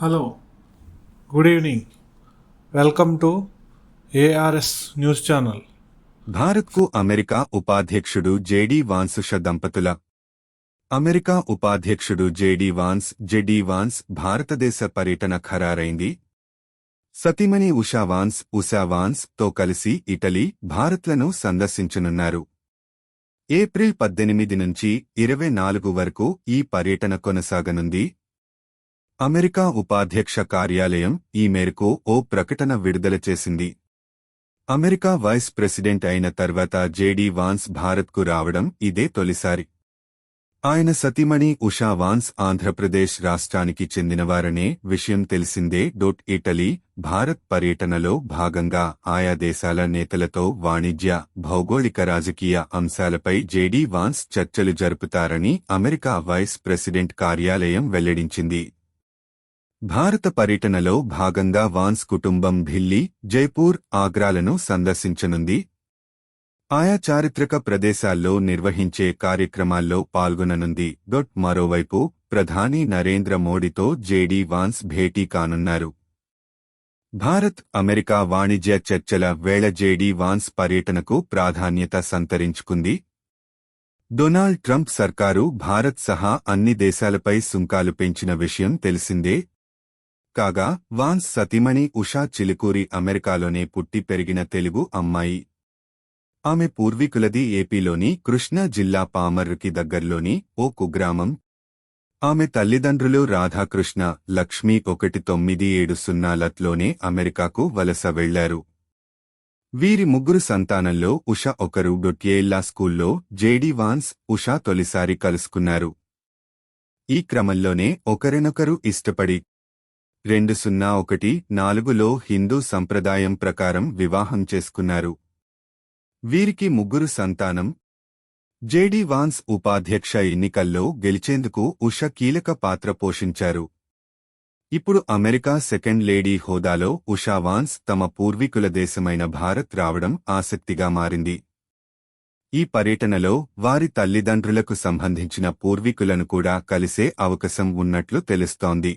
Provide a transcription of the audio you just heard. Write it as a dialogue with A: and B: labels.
A: Hello good evening. Welcome to ARS news channel.
B: భారత్కు America ఉపాధ్యక్షుడు JD వాన్సుష దంపతుల అమెరికా ఉపాధ్యక్షుడు జేడీ వాన్స్ జెడీ వాన్స్ భారతదేశ పర్యటన ఖరారైంది. సతీమణి ఉషా వాన్స్ ఉషా వాన్స్తో కలిసి ఇటలీ భారత్లను సందర్శించనున్నారు. ఏప్రిల్ పద్దెనిమిది నుంచి ఇరవై నాలుగు వరకు ఈ పర్యటన కొనసాగనుంది. అమెరికా ఉపాధ్యక్ష కార్యాలయం ఈ మేరకు ఓ ప్రకటన విడుదల చేసింది. అమెరికా వైస్ ప్రెసిడెంట్ అయిన తర్వాత జేడీ వాన్స్ భారత్కు రావడం ఇదే తొలిసారి. ఆయన సతీమణి ఉషా వాన్స్ ఆంధ్రప్రదేశ్ రాష్ట్రానికి చెందినవారనే విషయం తెలిసిందే. డొట్ ఇటలీ భారత్ పర్యటనలో భాగంగా ఆయా దేశాల నేతలతో వాణిజ్య భౌగోళిక రాజకీయ అంశాలపై జేడీ వాన్స్ చర్చలు జరుపుతారని అమెరికా వైస్ ప్రెసిడెంట్ కార్యాలయం వెల్లడించింది. భారత పర్యటనలో భాగంగా వాన్స్ కుటుంబం ఢిల్లీ జైపూర్ ఆగ్రాలను సందర్శించనుంది. ఆయా చారిత్రక ప్రదేశాల్లో నిర్వహించే కార్యక్రమాల్లో పాల్గొననుంది. డొట్ మరోవైపు ప్రధాని నరేంద్ర మోడీతో జేడీ వాన్స్ భేటీ కానున్నారు. భారత్ అమెరికా వాణిజ్య చర్చల వేళ జేడీ వాన్స్ పర్యటనకు ప్రాధాన్యత సంతరించుకుంది. డొనాల్డ్ ట్రంప్ సర్కారు భారత్ సహా అన్ని దేశాలపై సుంకాలు పెంచిన విషయం తెలిసిందే. కాగా వాన్స్ సతీమణి ఉషా చిలుకూరి అమెరికాలోనే పుట్టి పెరిగిన తెలుగు అమ్మాయి. ఆమె పూర్వీకులది ఏపీలోని కృష్ణా జిల్లా పామర్రుకి దగ్గర్లోని ఓ కుగ్రామం. ఆమె తల్లిదండ్రులు రాధాకృష్ణ లక్ష్మి ఒకటి తొమ్మిది ఏడు సున్నాలట్లోనే అమెరికాకు వలస వెళ్ళారు. వీరి ముగ్గురు సంతానంలో ఉష ఒకరు డొట్యేల్లా స్కూల్లో జేడీ వాన్స్ ఉషా తొలిసారి కలుసుకున్నారు. ఈ క్రమంలోనే ఒకరినొకరు ఇష్టపడి రెండు సున్నా ఒకటి నాలుగులో హిందూ సంప్రదాయం ప్రకారం వివాహం చేసుకున్నారు. వీరికి ముగ్గురు సంతానం. జేడీ వాన్స్ ఉపాధ్యక్ష ఎన్నికల్లో గెలిచేందుకు ఉష కీలక పాత్ర పోషించారు. ఇప్పుడు అమెరికా సెకండ్ లేడీ హోదాలో ఉషా వాన్స్ తమ పూర్వీకుల దేశమైన భారత్ రావడం ఆసక్తిగా మారింది. ఈ పర్యటనలో వారి తల్లిదండ్రులకు సంబంధించిన పూర్వీకులను కూడా కలిసే అవకాశం ఉన్నట్లు తెలుస్తోంది.